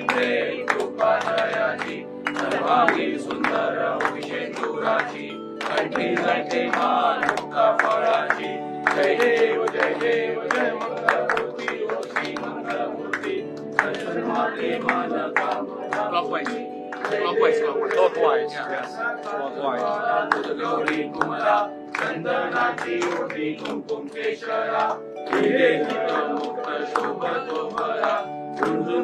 विद्रे कृपादयाची सर्वांगी सुंदर विषेंदुराची कंठी जटे मान मुक्ता फळाची. जय देव जय देव जय मंगळमूर्ती योगी मंगळमूर्ती सर्वांगे मानका चंदनाची कुंकुम केशरा. हिरे मुक्त शोभतो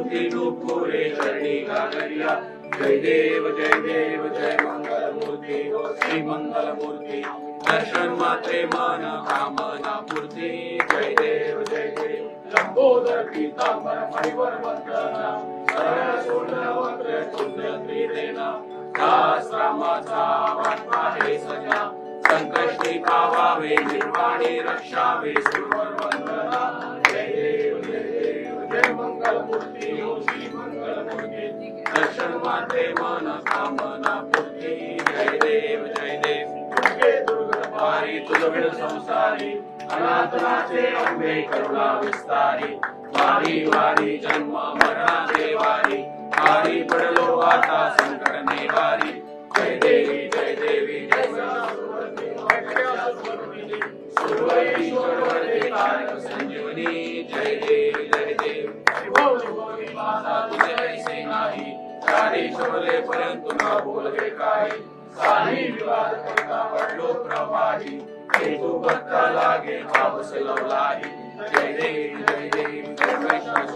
मूर्ती झुंझुंती नुपुरे चरणी गागरिया जय देव जय देव जय मंगल मूर्ती हो श्री मंगल मूर्ती दर्शन मात्रे मन कामना पूर्ती। जय देव जय देव। लंबोदर पीतांबर मणिवर वंदना। सरळ सोडल वक्र तुंड त्रिदेना दास वाटवा हे सजा। संकष्टी पावावे निर्वाणी रक्षावे सुरवर वंदना। जय देव जय देव जय मंगल मूर्ती दर्शन मन कामना पूर्ती जय देव जय देव। दुर्गे दुर्गत पारी संसारी। अनाथनाचे अंबे करुणा विस्तारी। वारी वारी, जन्म मरणा देवारी वारी पडलो आता संकट नेवारी जय देवी जय देवी, जय सुरवरीश्वर वरदे तारक संजीवनी। जय देव जय देव। शिवोली बोली माता तुझे। सारी शोले परंतु न बोलवे काही सारी विवाद करता पडलो प्रवाही हेतू भक्ता लागे पावस लवलाही। जय देव जय देव, जय वैष्णव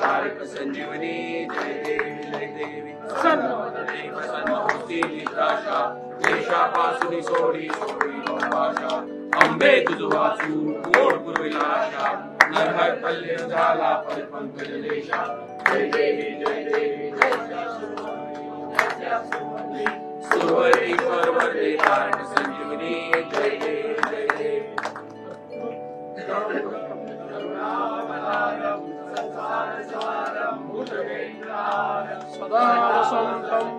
तारक संजीवनी। जय देवी जय देवी। प्रसन्न होती निराशा देशापासून सोडी सोडी भाषा अंबे तुझ वाचू कोड पुरविला आशा नरहर कल्य झाला पर पंकज देशा जय देवी जय देवी जय सुरवरीश्वर वरदे तारक संजीवनी जय देवी जय देवी सदा वसन्तं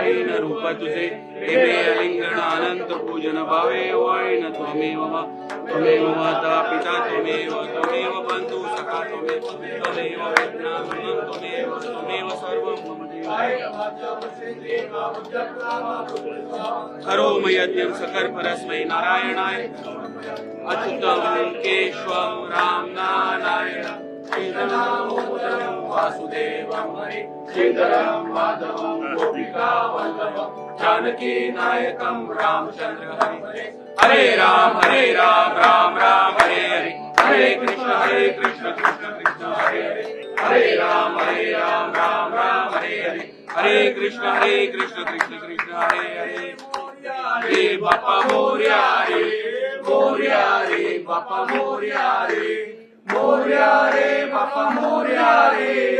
पाहिन रूप तुझे अनंत पूजन भावे त्वमेव त्वमेव माता पिता, त्वमेव त्वमेव बंधु सखा त्वमेव त्वमेव विज्ञानम त्वमेव त्वमेव सर्वं मम नारायणाय अच्युतं केशवं राम नारायण हरि श्रीधरं माधवं, गोपिका वल्लभं, जानकी नायकं हरे राम हरे राम राम राम, हरे हरे। हरे कृष्ण हरे कृष्ण कृष्ण कृष्ण, हरे हरे। हरे राम हरे राम राम राम, हरे हरे। हरे कृष्ण हरे कृष्ण कृष्ण कृष्ण, हरे हरे। रे बापा, मोर्या रे मोर्या रे, बापा, मोर्या रे। मोर्या रे, बापा, मोर्या रे।